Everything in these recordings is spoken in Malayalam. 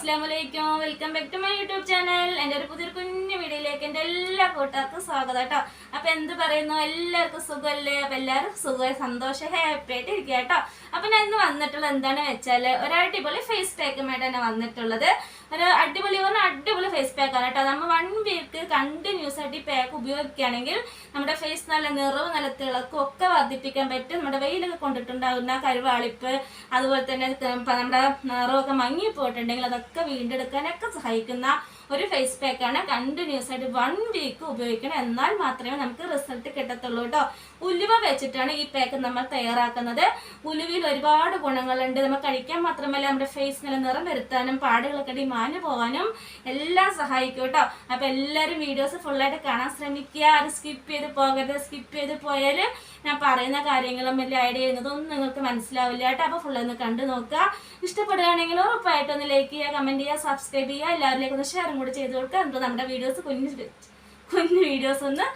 അസ്സാം വലൈക്കും welcome back to my YouTube channel എന്റെ ഒരു പുതിയൊരു കുഞ്ഞു വീഡിയോയിലേക്ക് എന്റെ എല്ലാ കൂട്ടുകാർക്കും സ്വാഗതം കേട്ടോ. അപ്പൊ എന്ത് പറയുന്നു? എല്ലാവർക്കും സുഖമല്ലേ അപ്പൊ എല്ലാവരും സുഖമായി സന്തോഷം ഹാപ്പി ആയിട്ട് ഇരിക്കുക കേട്ടോ. അപ്പൊ ഞാൻ ഇന്ന് വന്നിട്ടുള്ളത് എന്താണെന്ന് വെച്ചാൽ ഇപ്പോൾ ഫേസ് പാക്കുമായിട്ട് തന്നെ വന്നിട്ടുള്ളത്. ഒരു അടിപൊളി പറഞ്ഞാൽ അടിപൊളി ഫേസ് പാക്കാണ് കേട്ടോ. നമ്മൾ വൺ വീക്ക് കണ്ടിന്യൂസ് ആയിട്ട് ഈ പാക്ക് ഉപയോഗിക്കുകയാണെങ്കിൽ നമ്മുടെ ഫേസ് നല്ല നിറവ് നല്ല തിളക്കും ഒക്കെ വർദ്ധിപ്പിക്കാൻ പറ്റും. നമ്മുടെ വെയിലൊക്കെ കൊണ്ടിട്ടുണ്ടാകുന്ന കരുവാളിപ്പ് അതുപോലെ തന്നെ നമ്മുടെ നിറവൊക്കെ മങ്ങി പോയിട്ടുണ്ടെങ്കിൽ അതൊക്കെ വീണ്ടെടുക്കാനൊക്കെ സഹായിക്കുന്ന ഒരു ഫേസ് പാക്കാണ് കണ്ടിന്യൂസ് ആയിട്ട് വൺ വീക്ക് ഉപയോഗിക്കണം. എന്നാൽ മാത്രമേ നമുക്ക് റിസൾട്ട് കിട്ടത്തുള്ളൂ കേട്ടോ. ഉലുവ വെച്ചിട്ടാണ് ഈ പാക്ക് നമ്മൾ തയ്യാറാക്കുന്നത്. ഉലുവയിൽ ഒരുപാട് ഗുണങ്ങളുണ്ട്. നമ്മൾ കഴിക്കാൻ മാത്രമല്ല നമ്മുടെ ഫേസ് നല്ല നിറം വരുത്താനും പാടുകളൊക്കെ ഉണ്ടെങ്കിൽ പോകാനും എല്ലാം സഹായിക്കും കേട്ടോ. അപ്പൊ എല്ലാവരും വീഡിയോസ് ഫുള്ളായിട്ട് കാണാൻ ശ്രമിക്കുക. അത് സ്കിപ്പ് ചെയ്ത് പോകരുത്. സ്കിപ്പ് ചെയ്ത് പോയാൽ ഞാൻ പറയുന്ന കാര്യങ്ങളും വലിയ ഐഡിയ ചെയ്യുന്നതൊന്നും നിങ്ങൾക്ക് മനസ്സിലാവില്ല കേട്ടോ. അപ്പോൾ ഫുള്ള് ഒന്ന് കണ്ടു നോക്കുക. ഇഷ്ടപ്പെടുകയാണെങ്കിൽ ഉറപ്പായിട്ട് ഒന്ന് ലൈക്ക് ചെയ്യുക കമന്റ് ചെയ്യുക സബ്സ്ക്രൈബ് ചെയ്യുക. എല്ലാവരിലേക്കും ഒന്ന് ഷെയറും കൂടി ചെയ്ത് കൊടുക്കുക. എന്നിട്ട് നമ്മുടെ വീഡിയോസ് കുഞ്ഞ് കുഞ്ഞ് വീഡിയോസ് ഒന്ന്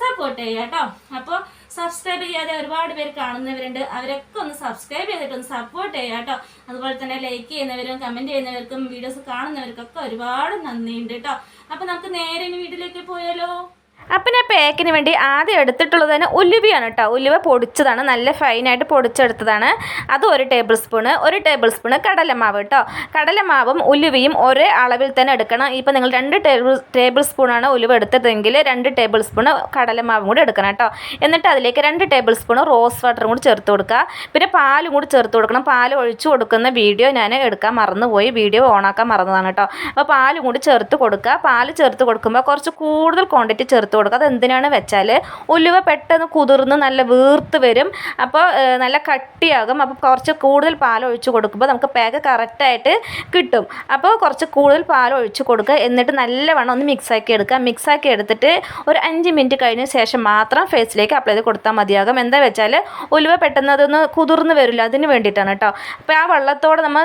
സപ്പോർട്ട് ചെയ്യുക കേട്ടോ. അപ്പോൾ സബ്സ്ക്രൈബ് ചെയ്യാതെ ഒരുപാട് പേര് കാണുന്നവരുണ്ട്. അവരൊക്കെ ഒന്ന് സബ്സ്ക്രൈബ് ചെയ്തിട്ട് ഒന്ന് സപ്പോർട്ട് ചെയ്യുക കേട്ടോ. അതുപോലെ തന്നെ ലൈക്ക് ചെയ്യുന്നവരും കമന്റ് ചെയ്യുന്നവർക്കും വീഡിയോസ് കാണുന്നവർക്കൊക്കെ ഒരുപാട് നന്ദിയുണ്ട് കേട്ടോ. അപ്പോൾ നമുക്ക് നേരെ ഇനി വീട്ടിലേക്ക് പോയാലോ? അപ്പം ഞാൻ പാക്കിന് വേണ്ടി ആദ്യം എടുത്തിട്ടുള്ളത് തന്നെ ഉലുവയാണ് കേട്ടോ ഉലുവ പൊടിച്ചതാണ്. നല്ല ഫൈനായിട്ട് പൊടിച്ചെടുത്തതാണ്. അത് ഒരു ടേബിൾ സ്പൂണ് ഒരു ടേബിൾ സ്പൂണ് കടലമാവ് കേട്ടോ കടലമാവും ഉലുവയും ഒരേ അളവിൽ തന്നെ എടുക്കണം. ഇപ്പം നിങ്ങൾ രണ്ട് ടേബിൾ ടേബിൾ സ്പൂണാണ് ഉലുവ എടുത്തതെങ്കിൽ രണ്ട് ടേബിൾ സ്പൂണ് കടലമാവും കൂടി എടുക്കണം കേട്ടോ എന്നിട്ട് അതിലേക്ക് രണ്ട് ടേബിൾ സ്പൂണ് റോസ് വാട്ടറും കൂടി ചേർത്ത് കൊടുക്കുക. പിന്നെ പാലും കൂടി ചേർത്ത് കൊടുക്കണം. പാൽ ഒഴിച്ചു കൊടുക്കുന്ന വീഡിയോ ഞാൻ എടുക്കാൻ മറന്നുപോയി. വീഡിയോ ഓണാക്കാൻ മറന്നതാണ് കേട്ടോ അപ്പോൾ പാലും കൂടി ചേർത്ത് കൊടുക്കുക. പാൽ ചേർത്ത് കൊടുക്കുമ്പോൾ കുറച്ച് കൂടുതൽ ക്വാണ്ടിറ്റി ചേർത്ത് കൊടുക്കുക അത് എന്തിനാണ് വെച്ചാൽ ഉലുവ പെട്ടെന്ന് കുതിർന്ന് നല്ല വീർത്ത് വരും. അപ്പോൾ നല്ല കട്ടിയാകും. അപ്പോൾ കുറച്ച് കൂടുതൽ പാൽ ഒഴിച്ച് കൊടുക്കുമ്പോൾ നമുക്ക് പേക കറക്റ്റായിട്ട് കിട്ടും. അപ്പോൾ കുറച്ച് കൂടുതൽ പാൽ ഒഴിച്ച് കൊടുക്കുക. എന്നിട്ട് നല്ലവണ്ണം ഒന്ന് മിക്സാക്കി എടുക്കുക. മിക്സാക്കി എടുത്തിട്ട് ഒരു അഞ്ച് മിനിറ്റ് കഴിഞ്ഞ ശേഷം മാത്രം ഫേസിലേക്ക് അപ്ലൈ ചെയ്ത് കൊടുത്താൽ മതിയാകും. എന്താ വെച്ചാൽ ഉലുവ പെട്ടെന്ന് അതൊന്ന് കുതിർന്ന് വരില്ല. അതിന് വേണ്ടിയിട്ടാണ് കേട്ടോ അപ്പോൾ ആ വെള്ളത്തോടെ നമ്മൾ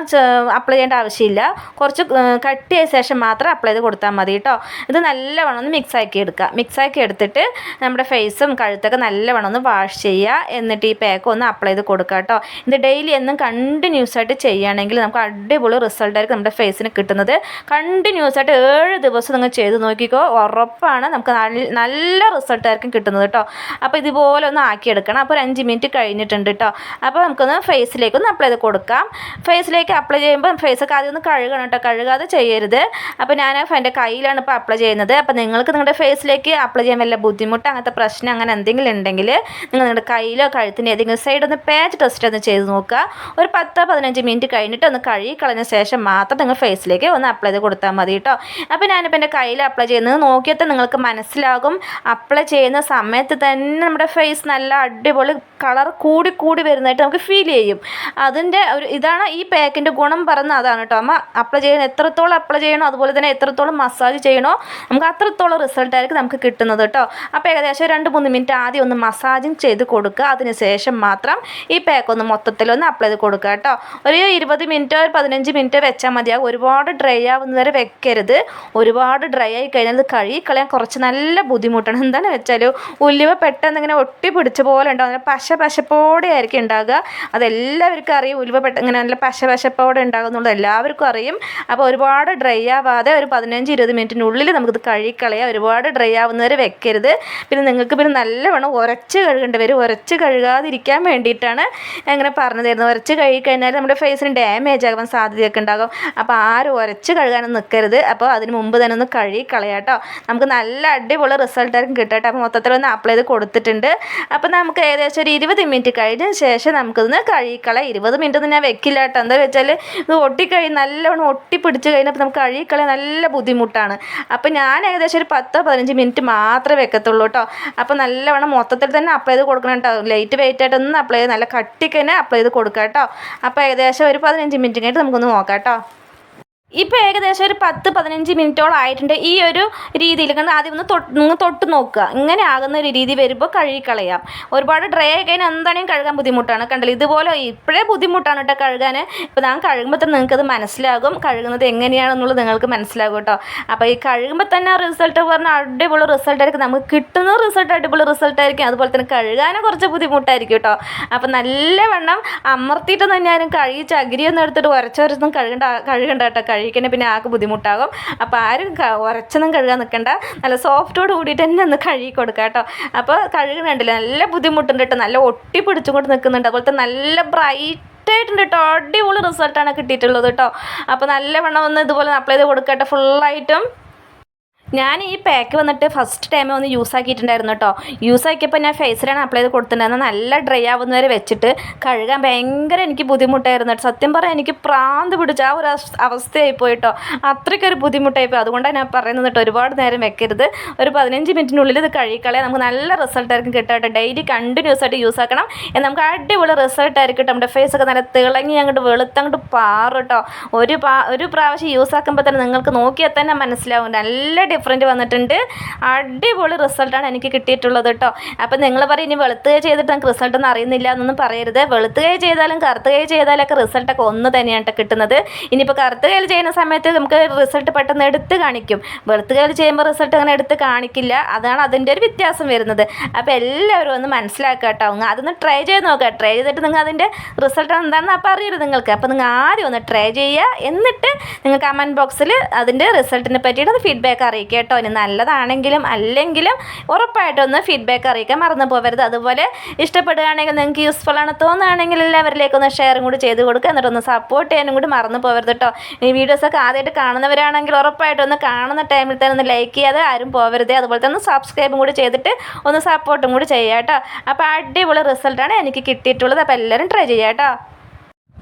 അപ്ലൈ ചെയ്യേണ്ട ആവശ്യമില്ല. കുറച്ച് കട്ടിയായ ശേഷം മാത്രം അപ്ലൈ ചെയ്ത് കൊടുത്താൽ മതി കേട്ടോ ഇത് നല്ലവണ്ണം ഒന്ന് മിക്സാക്കി എടുക്കുക. മിക്സാക്കി എടുത്തിട്ട് നമ്മുടെ ഫേസും കഴുത്തൊക്കെ നല്ലവണ്ണം ഒന്ന് വാഷ് ചെയ്യുക. എന്നിട്ട് ഈ പാക്ക് ഒന്ന് അപ്ലൈ ചെയ്ത് കൊടുക്കുക കേട്ടോ. ഇത് ഡെയിലി എന്നും കണ്ടിന്യൂസ് ആയിട്ട് ചെയ്യുകയാണെങ്കിൽ നമുക്ക് അടിപൊളി റിസൾട്ട് ആയിരിക്കും നമ്മുടെ ഫേസിന് കിട്ടുന്നത്. കണ്ടിന്യൂസ് ആയിട്ട് ഏഴ് ദിവസം നിങ്ങൾ ചെയ്ത് നോക്കിക്കോ ഉറപ്പാണ് നമുക്ക് നല്ല- നല്ല റിസൾട്ട് ആയിരിക്കും കിട്ടുന്നത് കേട്ടോ. അപ്പോൾ ഇതുപോലെ ഒന്ന് ആക്കിയെടുക്കണം. അപ്പോൾ ഒരു അഞ്ച് മിനിറ്റ് കഴിഞ്ഞിട്ടുണ്ട് കേട്ടോ. അപ്പോൾ നമുക്കൊന്ന് ഫേസിലേക്ക് ഒന്ന് അപ്ലൈ ചെയ്ത് കൊടുക്കാം. ഫേസിലേക്ക് അപ്ലൈ ചെയ്യുമ്പോൾ ഫേസൊക്കെ ആദ്യം ഒന്ന് കഴുകണം കേട്ടോ. കഴുകാതെ ചെയ്യരുത്. അപ്പോൾ ഞാൻ എന്റെ കയ്യിലാണ് ഇപ്പോൾ അപ്ലൈ ചെയ്യുന്നത്. അപ്പോൾ നിങ്ങൾക്ക് നിങ്ങളുടെ ഫേസിലേക്ക് അപ്ലൈ ചെയ്യാൻ വല്ല ബുദ്ധിമുട്ട് അങ്ങനത്തെ പ്രശ്നം അങ്ങനെ എന്തെങ്കിലും ഉണ്ടെങ്കിൽ നിങ്ങൾ നിങ്ങളുടെ കയ്യിലോ കഴുത്തിന്റെ ഏതെങ്കിലും സൈഡ് ഒന്ന് പാച്ച് ടെസ്റ്റ് ഒന്ന് ചെയ്ത് നോക്കുക. ഒരു പത്ത് പതിനഞ്ച് മിനിറ്റ് കഴിഞ്ഞിട്ട് ഒന്ന് കഴുകി കളഞ്ഞ ശേഷം മാത്രം നിങ്ങൾ ഫേസിലേക്ക് ഒന്ന് അപ്ലൈ ചെയ്ത് കൊടുത്താൽ മതി കേട്ടോ. അപ്പോൾ ഞാനിപ്പോൾ എന്റെ കയ്യിൽ അപ്ലൈ ചെയ്യുന്നത് നോക്കിയിട്ട് നിങ്ങൾക്ക് മനസ്സിലാകും. അപ്ലൈ ചെയ്യുന്ന സമയത്ത് തന്നെ നമ്മുടെ ഫേസ് നല്ല അടിപൊളി കളർ കൂടി കൂടി വരുന്നതായിട്ട് നമുക്ക് ഫീൽ ചെയ്യും. അതിന്റെ ഒരു ഇതാണ് ഈ പാക്കിന്റെ ഗുണം പറയുന്നത് അതാണ് കേട്ടോ. അമ്മ അപ്ലൈ ചെയ്യണം. എത്രത്തോളം അപ്ലൈ ചെയ്യണോ അതുപോലെ തന്നെ എത്രത്തോളം മസാജ് ചെയ്യണോ നമുക്ക് അത്രത്തോളം റിസൾട്ടായിരിക്കും നമുക്ക് കിട്ടുന്നത് കേട്ടോ. അപ്പോൾ ഏകദേശം രണ്ട് മൂന്ന് മിനിറ്റ് ആദ്യം ഒന്ന് മസാജിങ് ചെയ്ത് കൊടുക്കുക. അതിന് ശേഷം മാത്രം ഈ പാക്ക് ഒന്ന് മൊത്തത്തിലൊന്ന് അപ്ലൈ ചെയ്ത് കൊടുക്കുക കേട്ടോ. ഒരു ഇരുപത് മിനിറ്റോ ഒരു പതിനഞ്ച് മിനിറ്റോ വെച്ചാൽ മതിയാകും ഒരുപാട് ഡ്രൈ ആവുന്നവരെ വെക്കരുത്. ഒരുപാട് ഡ്രൈ ആയി കഴിഞ്ഞാൽ കഴുകി കളയാൻ കുറച്ച് നല്ല ബുദ്ധിമുട്ടാണ്. എന്താണെന്ന് വെച്ചാൽ ഉലുവ പെട്ടെന്ന് ഇങ്ങനെ ഒട്ടി പിടിച്ച പോലെ ഉണ്ടാവും. നല്ല പശ പശപ്പോടെ ആയിരിക്കും ഉണ്ടാകുക അതെല്ലാവർക്കും അറിയും ഉലുവ പെട്ടെന്ന് ഇങ്ങനെ നല്ല പശ പശപ്പോടെ ഉണ്ടാകും എന്നുള്ളത് എല്ലാവർക്കും അറിയും. അപ്പോൾ ഒരുപാട് ഡ്രൈ ആവാതെ ഒരു പതിനഞ്ച് ഇരുപത് മിനിറ്റിനുള്ളിൽ നമുക്കിത് കഴുകിക്കളയാം ഒരുപാട് ഡ്രൈ ആവുന്നവരെ വെക്കരുത്. പിന്നെ നിങ്ങൾക്ക് പിന്നെ നല്ലവണ്ണം ഉരച്ച് കഴുകേണ്ടി വരും. ഉരച്ച് കഴുകാതിരിക്കാൻ വേണ്ടിയിട്ടാണ് അങ്ങനെ പറഞ്ഞു തരുന്നത്. ഉരച്ച് കഴുകിക്കഴിഞ്ഞാൽ നമ്മുടെ ഫേസിന് ഡാമേജ് ആകാൻ സാധ്യതയൊക്കെ ഉണ്ടാകും. അപ്പോൾ ആരും ഉരച്ച് കഴുകാനൊന്നും നിൽക്കരുത് അപ്പോൾ അതിന് മുമ്പ് തന്നെ ഒന്ന് കഴുകി കളയാട്ടോ. നമുക്ക് നല്ല അടിപൊളി റിസൾട്ട് ആയിരിക്കും കിട്ടട്ടെ അപ്പോൾ മൊത്തത്തിൽ ഒന്ന് അപ്ലൈ ചെയ്ത് കൊടുത്തിട്ടുണ്ട്. അപ്പോൾ നമുക്ക് ഏകദേശം ഒരു ഇരുപത് മിനിറ്റ് കഴിഞ്ഞ ശേഷം നമുക്കിതൊന്ന് കഴുകിക്കളയാം. ഇരുപത് മിനിറ്റ് ഒന്നും ഞാൻ വെക്കില്ല കേട്ടോ. എന്താ വെച്ചാൽ ഇത് ഒട്ടിക്കഴി നല്ലവണ്ണം ഒട്ടിപ്പിടിച്ച് കഴിഞ്ഞപ്പോൾ നമുക്ക് കഴുകിക്കളയാൻ നല്ല ബുദ്ധിമുട്ടാണ്. അപ്പോൾ ഞാൻ ഏകദേശം ഒരു പത്തോ പതിനഞ്ച് മിനിറ്റ് മാത്രമേ വെക്കത്തുള്ളൂ കേട്ടോ. അപ്പോൾ നല്ലവണ്ണം മൊത്തത്തിൽ തന്നെ അപ്ലൈ ചെയ്ത് കൊടുക്കണം കേട്ടോ. ലൈറ്റ് വെയിറ്റ് ആയിട്ടൊന്നും അപ്ലൈ ചെയ്ത് നല്ല കട്ടിക്ക് തന്നെ അപ്ലൈ ചെയ്ത് കൊടുക്കാം കേട്ടോ. അപ്പോൾ ഏകദേശം ഒരു പതിനഞ്ച് മിനിറ്റ് കഴിഞ്ഞിട്ട് നമുക്കൊന്ന് നോക്കാം കേട്ടോ. ഇപ്പോൾ ഏകദേശം ഒരു പത്ത് പതിനഞ്ച് മിനിറ്റോളം ആയിട്ടുണ്ട് ഈ ഒരു രീതിയിൽ. കണ്ട് ആദ്യം ഒന്ന് തൊട്ട് തൊട്ട് നോക്കുക. ഇങ്ങനെ ആകുന്ന ഒരു രീതി വരുമ്പോൾ കഴുകിക്കളയാം. ഒരുപാട് ഡ്രൈ ആയി കഴിഞ്ഞാൽ എന്താണെങ്കിലും കഴുകാൻ ബുദ്ധിമുട്ടാണ്. കണ്ടല്ലോ? ഇതുപോലെ ഇപ്പോഴേ ബുദ്ധിമുട്ടാണ് കേട്ടോ കഴുകാൻ. ഇപ്പോൾ ഞാൻ കഴുകുമ്പോൾ തന്നെ നിങ്ങൾക്കത് മനസ്സിലാകും. കഴുകുന്നത് എങ്ങനെയാണെന്നുള്ളത് നിങ്ങൾക്ക് മനസ്സിലാകും കേട്ടോ അപ്പോൾ ഈ കഴുകുമ്പോൾ തന്നെ റിസൾട്ട് പറഞ്ഞാൽ അടിപൊളി റിസൾട്ട് ആയിരിക്കും. നമുക്ക് കിട്ടുന്ന റിസൾട്ട് അടിപൊളി റിസൾട്ട് ആയിരിക്കും. അതുപോലെ തന്നെ കഴുകാനും കുറച്ച് ബുദ്ധിമുട്ടായിരിക്കും കേട്ടോ അപ്പോൾ നല്ലവണ്ണം അമർത്തിയിട്ട് തന്നെ ആരും കഴുകി ചകിരിയൊന്നും എടുത്തിട്ട് ഉരച്ചൊരച്ചൊന്നും കഴുകണ്ട കഴുകണ്ട കേട്ടോ കഴിക്കണേ പിന്നെ ആൾക്ക് ബുദ്ധിമുട്ടാകും. അപ്പോൾ ആരും ഉറച്ചൊന്നും കഴുകാൻ നിൽക്കണ്ട നല്ല സോഫ്റ്റോട് കൂടിയിട്ട് തന്നെ ഒന്ന് കഴുകി കൊടുക്കുക കേട്ടോ. അപ്പോൾ കഴുകണുണ്ടല്ലോ നല്ല ബുദ്ധിമുട്ടുണ്ട് കേട്ടോ. നല്ല ഒട്ടി പിടിച്ചും കൊണ്ട് നിൽക്കുന്നുണ്ട് അതുപോലത്തെ നല്ല ബ്രൈറ്റ് ആയിട്ടുണ്ട് കേട്ടോ. അടിപൊളി റിസൾട്ടാണ് കിട്ടിയിട്ടുള്ളത് കേട്ടോ. അപ്പോൾ നല്ലവണ്ണം ഒന്ന് ഇതുപോലെ അപ്ലൈ ചെയ്ത് കൊടുക്കട്ടെ ഫുള്ളായിട്ടും. ഞാൻ ഈ പാക്ക് വന്നിട്ട് ഫസ്റ്റ് ടൈം ഒന്ന് യൂസ് ആക്കിയിട്ടുണ്ടായിരുന്നു കേട്ടോ യൂസ് ആക്കിയപ്പോൾ ഞാൻ ഫേസിലാണ് അപ്ലൈ ചെയ്ത് കൊടുത്തിട്ടുണ്ടായിരുന്നത് നല്ല ഡ്രൈ ആവുന്നവരെ വെച്ചിട്ട് കഴുകാൻ ഭയങ്കര എനിക്ക് ബുദ്ധിമുട്ടായിരുന്നു കേട്ടോ സത്യം പറയാൻ എനിക്ക് പ്രാന്ത് പിടിച്ച ആ ഒരു അവസ്ഥയായി പോയിട്ടോ അത്രയ്ക്കൊരു ബുദ്ധിമുട്ടായി പോയി. അതുകൊണ്ടാണ് ഞാൻ പറയുന്നത് കേട്ടോ ഒരുപാട് നേരം വെക്കരുത്. ഒരു പതിനഞ്ച് മിനിറ്റിനുള്ളിൽ ഇത് കഴുകിക്കളയാൻ നമുക്ക് നല്ല റിസൾട്ട് ആയിരിക്കും കിട്ടുക കേട്ടോ ഡെയിലി കണ്ടിന്യൂസ് ആയിട്ട് യൂസ് ആക്കണം. നമുക്ക് അടിപൊളി റിസൾട്ട് ആയിരിക്കും കേട്ടോ നമ്മുടെ ഫേസ് ഒക്കെ നല്ല തിളങ്ങി അങ്ങോട്ട് വെളുത്തങ്ങോട്ട് പാറും കേട്ടോ ഒരു പാ ഒരു പ്രാവശ്യം യൂസ് ആക്കുമ്പോൾ തന്നെ നിങ്ങൾക്ക് നോക്കിയാൽ തന്നെ മനസ്സിലാവും. നല്ല ഡിഫറന്റ് വന്നിട്ടുണ്ട്. അടിപൊളി റിസൾട്ടാണ് എനിക്ക് കിട്ടിയിട്ടുള്ളത് കേട്ടോ അപ്പം നിങ്ങൾ പറയും ഇനി വെളുത്ത് കൈ ചെയ്തിട്ട് നമുക്ക് റിസൾട്ട് ഒന്നും അറിയുന്നില്ല എന്നൊന്നും പറയരുത്. വെളുത്ത് കൈ ചെയ്താലും കറുത്ത് കൈ ചെയ്താലൊക്കെ റിസൾട്ടൊക്കെ ഒന്ന് തന്നെയാണ് കേട്ടോ കിട്ടുന്നത്. ഇനിയിപ്പോൾ കറുത്ത് കയ്യിൽ ചെയ്യുന്ന സമയത്ത് നമുക്ക് റിസൾട്ട് പെട്ടെന്ന് എടുത്ത് കാണിക്കും. വെളുത്ത് കയ്യിൽ ചെയ്യുമ്പോൾ റിസൾട്ട് അങ്ങനെ എടുത്ത് കാണിക്കില്ല. അതാണ് അതിന്റെ ഒരു വ്യത്യാസം വരുന്നത്. അപ്പോൾ എല്ലാവരും ഒന്ന് മനസ്സിലാക്കുക കേട്ടോ അതൊന്ന് ട്രൈ ചെയ്ത് നോക്കുക ട്രൈ ചെയ്തിട്ട് നിങ്ങൾ അതിന്റെ റിസൾട്ട് എന്താണെന്ന് അപ്പോൾ അറിയരുത് നിങ്ങൾക്ക്. അപ്പോൾ നിങ്ങൾ ആദ്യം ഒന്ന് ട്രൈ ചെയ്യുക. എന്നിട്ട് നിങ്ങൾ കമന്റ് ബോക്സിൽ അതിന്റെ റിസൾട്ടിനെ പറ്റിയിട്ട് ഫീഡ്ബാക്ക് അറിയിക്കുക. കേട്ടോ. ഇനി നല്ലതാണെങ്കിലും അല്ലെങ്കിലും ഉറപ്പായിട്ടും ഒന്ന് ഫീഡ്ബാക്ക് അറിയിക്കാൻ മറന്നു പോകരുത് അതുപോലെ ഇഷ്ടപ്പെടുകയാണെങ്കിൽ നിങ്ങൾക്ക് യൂസ്ഫുൾ ആണ് തോന്നുകയാണെങ്കിൽ എല്ലാവരിലേക്കൊന്ന് ഷെയറും കൂടി ചെയ്ത് കൊടുക്കുക. എന്നിട്ടൊന്ന് സപ്പോർട്ട് ചെയ്യാനും കൂടി മറന്നു പോകരുത് കേട്ടോ. ഈ വീഡിയോസൊക്കെ ആദ്യമായിട്ട് കാണുന്നവരാണെങ്കിൽ ഉറപ്പായിട്ടും ഒന്ന് കാണുന്ന ടൈമിൽ തന്നെ ഒന്ന് ലൈക്ക് ചെയ്യാതെ ആരും പോകരുത് അതുപോലെ തന്നെ ഒന്ന് സബ്സ്ക്രൈബും കൂടി ചെയ്തിട്ട് ഒന്ന് സപ്പോർട്ടും കൂടി ചെയ്യുക കേട്ടോ. അപ്പോൾ അടിപൊളി റിസൾട്ടാണ് എനിക്ക് കിട്ടിയിട്ടുള്ളത്. അപ്പോൾ എല്ലാവരും ട്രൈ ചെയ്യുക കേട്ടോ.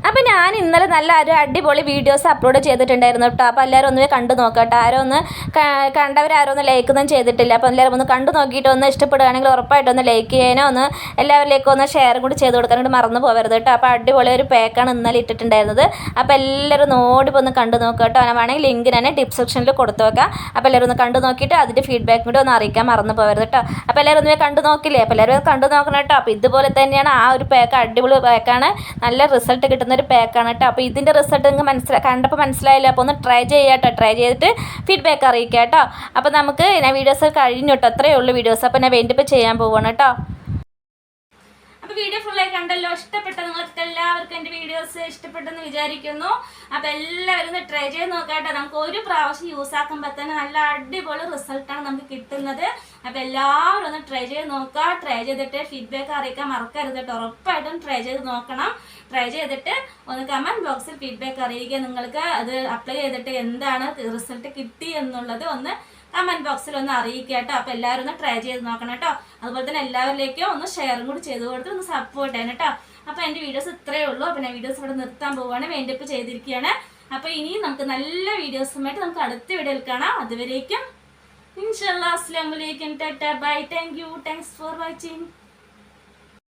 അപ്പോൾ ഞാൻ ഇന്നലെ നല്ല ഒരു അടിപൊളി വീഡിയോസ് അപ്ലോഡ് ചെയ്തിട്ടുണ്ടായിരുന്നു കേട്ടോ അപ്പോൾ എല്ലാവരും ഒന്ന് കണ്ടു നോക്കട്ടെ. ആരോ ഒന്ന് കണ്ടവരാരോ ഒന്ന് ലൈക്ക് ഒന്നും ചെയ്തിട്ടില്ല. അപ്പോൾ എല്ലാവരും ഒന്ന് കണ്ടു നോക്കിയിട്ട് ഒന്ന് ഇഷ്ടപ്പെടുകയാണെങ്കിൽ ഉറപ്പായിട്ടും ഒന്ന് ലൈക്ക് ചെയ്യാനോ ഒന്ന് എല്ലാവരിലേക്കും ഒന്ന് ഷെയർ കൂടി ചെയ്ത് കൊടുക്കാനായിട്ട് മറന്നു പോകരുത് കേട്ടോ അപ്പോൾ അടിപൊളി ഒരു പാക്കാണ് ഇന്നലെ ഇട്ടിട്ടുണ്ടായിരുന്നത്. അപ്പോൾ എല്ലാവരും നോടിപ്പോ ഒന്ന് കണ്ടു നോക്കുക കേട്ടോ വേണമെങ്കിൽ ലിങ്ക് ഞാൻ ഡിസ്ക്രിപ്ഷനിൽ കൊടുത്തു നോക്കാം അപ്പോൾ എല്ലാവരും ഒന്ന് കണ്ടു നോക്കിയിട്ട് അതിന്റെ ഫീഡ്ബാക്ക് കൂടി ഒന്ന് അറിയിക്കാൻ മറന്നു പോകരുത് കേട്ടോ അപ്പോൾ എല്ലാവരും ഒന്ന് കണ്ടു നോക്കില്ലേ? അപ്പോൾ എല്ലാവരും കണ്ടു നോക്കണം കേട്ടോ അപ്പോൾ ഇതുപോലെ തന്നെയാണ് ആ ഒരു പാക്ക് അടിപൊളി പാക്കാണ് നല്ല റിസൾട്ട് കിട്ടുന്ന ഒരു പാക്കാണ് കേട്ടോ അപ്പോൾ ഇതിന്റെ റിസൾട്ട് നിങ്ങൾക്ക് മനസ്സിലാ കണ്ടപ്പോൾ മനസ്സിലായില്ല? അപ്പോൾ ഒന്ന് ട്രൈ ചെയ്യാട്ടോ. കേട്ടോ ട്രൈ ചെയ്തിട്ട് ഫീഡ്ബാക്ക് അറിയിക്കാം കേട്ടോ അപ്പോൾ നമുക്ക് ഞാൻ വീഡിയോസ് കഴിഞ്ഞു കേട്ടോ അത്രയേ ഉള്ളൂ വീഡിയോസ് അപ്പോൾ ഞാൻ വേണ്ടിപ്പോൾ ചെയ്യാൻ പോവുകയാണ് കേട്ടോ അപ്പൊ വീഡിയോ ഫുള്ളായി കണ്ടല്ലോ. ഇഷ്ടപ്പെട്ട നിങ്ങൾക്ക് എല്ലാവർക്കും എന്റെ വീഡിയോസ് ഇഷ്ടപ്പെട്ടെന്ന് വിചാരിക്കുന്നു. അപ്പൊ എല്ലാവരും ഒന്ന് ട്രൈ ചെയ്ത് നോക്കാട്ടെ നമുക്ക് ഒരു പ്രാവശ്യം യൂസ് ആക്കുമ്പോൾ തന്നെ നല്ല അടിപൊളി റിസൾട്ടാണ് നമുക്ക് കിട്ടുന്നത്. അപ്പൊ എല്ലാവരും ഒന്ന് ട്രൈ ചെയ്ത് നോക്കുക ട്രൈ ചെയ്തിട്ട് ഫീഡ്ബാക്ക് അറിയിക്കാൻ മറക്കരുത് കേട്ടോ. ഉറപ്പായിട്ടും ട്രൈ ചെയ്ത് നോക്കണം. ട്രൈ ചെയ്തിട്ട് ഒന്ന് കമന്റ് ബോക്സിൽ ഫീഡ്ബാക്ക് അറിയിക്കുക. നിങ്ങൾക്ക് അത് അപ്ലൈ ചെയ്തിട്ട് എന്താണ് റിസൾട്ട് കിട്ടി എന്നുള്ളത് ഒന്ന് കമന്റ് ബോക്സിൽ ഒന്ന് അറിയിക്കുക കേട്ടോ. അപ്പൊ എല്ലാവരും ഒന്ന് ട്രൈ ചെയ്ത് നോക്കണം കേട്ടോ. അതുപോലെ തന്നെ എല്ലാവരിലേക്കും ഒന്ന് ഷെയറും കൂടി ചെയ്ത് കൊടുത്ത് ഒന്ന് സപ്പോർട്ട് ചെയ്യണം കേട്ടോ. അപ്പോൾ എന്റെ വീഡിയോസ് ഇത്രയേ ഉള്ളൂ. അപ്പോൾ ഞാൻ വീഡിയോസ് ഇവിടെ നിർത്താൻ പോവുകയാണ് വേണ്ടിപ്പ് ചെയ്തിരിക്കുകയാണ്. അപ്പോൾ ഇനി നമുക്ക് നല്ല വീഡിയോസുമായിട്ട് നമുക്ക് അടുത്ത വീഡിയോയിൽ കാണാം. അതുവരേക്കും ഇൻഷാല്ലാ അസ്ലാം വലൈക്കും Tata. Bye. Thank you thanks for watching